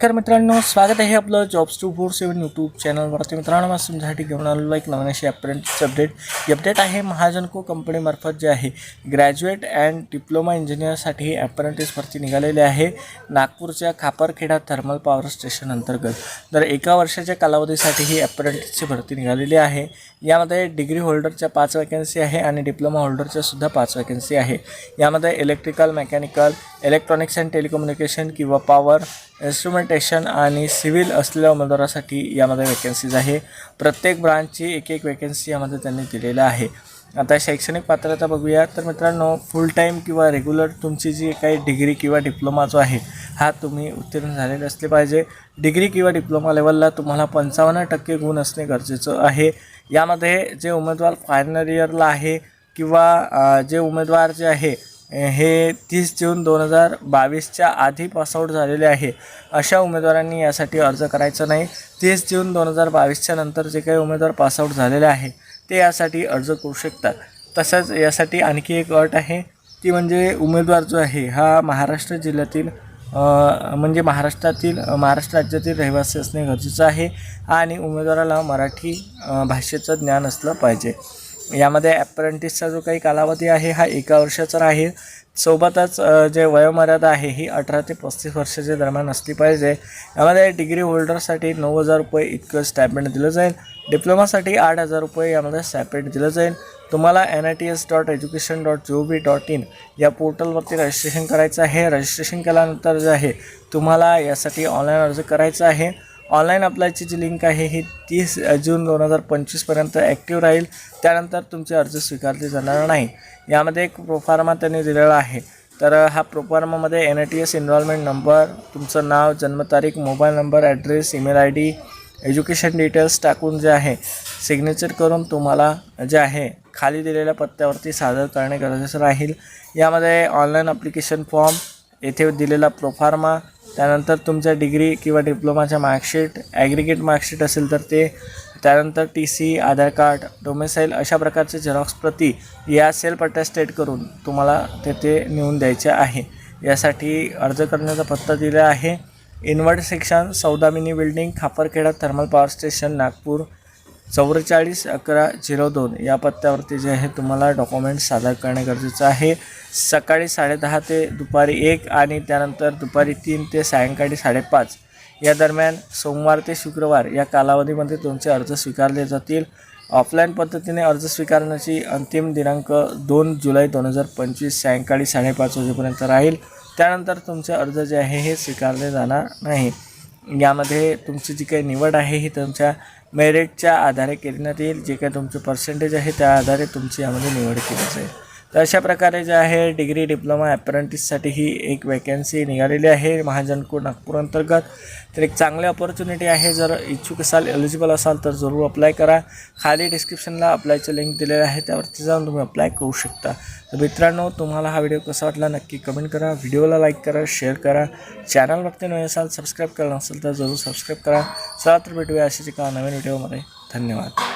तर मित्रांनो स्वागत आहे आपलं jobs two four seven YouTube चॅनलवरती मित्रांनो आज तुमच्यासाठी घेऊन आलेलो एक नवीन अशी अप्रेंटिस अपडेट अपडेट आहे महाजनको कंपनीमार्फत जे आहे ग्रॅज्युएट अँड डिप्लोमा इंजिनियरसाठी अप्रेंटिस भरती निघालेली आहे. नागपूरच्या खापरखेडा थर्मल पॉवर स्टेशन अंतर्गत. तर एका वर्षाच्या कालावधीसाठी ही अप्रेंटिसची भरती निघालेली आहे. यामध्ये डिग्री होल्डरच्या पाच वॅकन्सी आहे आणि डिप्लोमा होल्डरच्या सुद्धा पाच वॅकन्सी आहे. यामध्ये electrical mechanical electronics and telecommunication किंवा पॉवर इन्स्ट्रुमेंटेशन आणि सिव्हिल असलेल्या उमेदवारासाठी यामध्ये वेकन्सीज आहे. प्रत्येक ब्रांचची एक एक वेकन्सी यामध्ये त्यांनी दिलेलं आहे. आता शैक्षणिक पात्रता बघूया. तर मित्रांनो फुल टाईम किंवा रेग्युलर तुमची जी काही डिग्री किंवा डिप्लोमा जो आहे हा तुम्ही उत्तीर्ण झालेले असले पाहिजे. डिग्री किंवा डिप्लोमा लेवलला तुम्हाला पंचावन्न टक्के गुण असणे गरजेचं आहे. यामध्ये जे उमेदवार फायनल इयरला आहे किंवा जे उमेदवार जे आहे हे तीस जून दोन हजार बावीसच्या आधी पासआउट झालेले आहे. अशा उमेदवारांनी यासाठी अर्ज करायचा नाही. तीस जून दोन हजार बावीसच्या नंतर जे काही उमेदवार पासआउट झालेले आहे ते यासाठी अर्ज करू शकतात. तसंच यासाठी आणखी एक अट आहे ती म्हणजे उमेदवार जो आहे हा महाराष्ट्र जिल्ह्यातील म्हणजे महाराष्ट्रातील महाराष्ट्र राज्यातील रहिवासी असणे गरजेचं आहे आणि उमेदवाराला मराठी भाषेचं ज्ञान असलं पाहिजे. यामध्ये ॲप्रेंटिसचा जो काही कालावधी आहे हा एका वर्षाचा राहील. सोबतच जे वयोमर्यादा आहे ही अठरा ते पस्तीस वर्षाच्या दरम्यान असली पाहिजे. यामध्ये डिग्री होल्डरसाठी नऊ हजार रुपये इतकं स्टॅपमेंट दिलं जाईल. डिप्लोमासाठी आठ हजार रुपये यामध्ये स्टॅपेंड दिलं जाईल. तुम्हाला N I T S dot education dot G O V dot in या पोर्टलवरती रजिस्ट्रेशन करायचं आहे. रजिस्ट्रेशन केल्यानंतर जे आहे तुम्हाला यासाठी ऑनलाईन अर्ज करायचा आहे. ऑनलाईन अप्लायची जी लिंक आहे ही तीस जून दोन हजार पंचवीसपर्यंत ॲक्टिव्ह राहील. त्यानंतर तुमचे अर्ज स्वीकारले जाणार नाही. यामध्ये एक प्रोफार्मा त्यांनी दिलेला आहे. तर हा प्रोफार्मामध्ये N I T S enrolment number तुमचं नाव जन्मतारीख mobile number address email I D education details टाकून जे आहे सिग्नेचर करून तुम्हाला जे आहे खाली दिलेल्या पत्त्यावरती सादर करणे गरजेचं राहील. यामध्ये ऑनलाईन अप्लिकेशन फॉर्म येथे दिलेला प्रोफार्मा त्यानंतर तुमच्या डिग्री किंवा डिप्लोमाच्या मार्कशीट ॲग्रिगेट मार्कशीट असेल तर ते त्यानंतर T C Aadhaar card domicile अशा प्रकारचे झेरॉक्स प्रती या सेल्फ अटेस्टेड करून तुम्हाला तेथे नेऊन द्यायचे आहे. यासाठी अर्ज करण्याचा पत्ता दिला आहे. Inward section Saudamini building Khaparkheda thermal power station Nagpur. चौवेचाळीस अकरा झिरो दोन या पत्त्यावरती जे आहे तुम्हाला डॉक्युमेंट सादर करणे गरजेचं आहे. सकाळी साडेदहा ते दुपारी एक आणि त्यानंतर दुपारी तीन ते सायंकाळी साडेपाच. या दरम्यान सोमवार ते शुक्रवार या कालावधीमध्ये तुमचे अर्ज स्वीकारले जातील. ऑफलाईन पद्धतीने अर्ज स्वीकारण्याची अंतिम दिनांक दोन जुलै दोन हजार पंचवीस सायंकाळी साडेपाच वाजेपर्यंत राहील. त्यानंतर तुमचे अर्ज जे आहे हे स्वीकारले जाणार नाही. यामध्ये तुमची जी काही निवड आहे ही तुमच्या मेरिटच्या आधारे करण्यात येईल जे काही तुमचे पर्सेंटेज आहे त्या आधारे तुमची यामध्ये निवड केली जाईल तर अशा प्रकारे जे आहे डिग्री डिप्लोमा ॲप्रेंटिससाठी ही एक वॅकन्सी निघालेली आहे. महाजनकोट नागपूर अंतर्गत. तर एक चांगली ऑपॉर्च्युनिटी आहे. जर इच्छुक असाल एलिजिबल असाल तर जरूर अप्लाय करा. खाली डिस्क्रिप्शनला अप्लायचं लिंक दिलेलं आहे. त्यावरती जाऊन तुम्ही अप्लाय करू शकता. तर मित्रांनो तुम्हाला हा व्हिडिओ कसा वाटला नक्की कमेंट करा. व्हिडिओला लाईक करा शेअर करा. चॅनलवरती नवे असाल सबस्क्राईब केलं नसेल तर जरूर सबस्क्राईब करा. चला तर भेटूया अशीच एका नवीन व्हिडिओमध्ये धन्यवाद.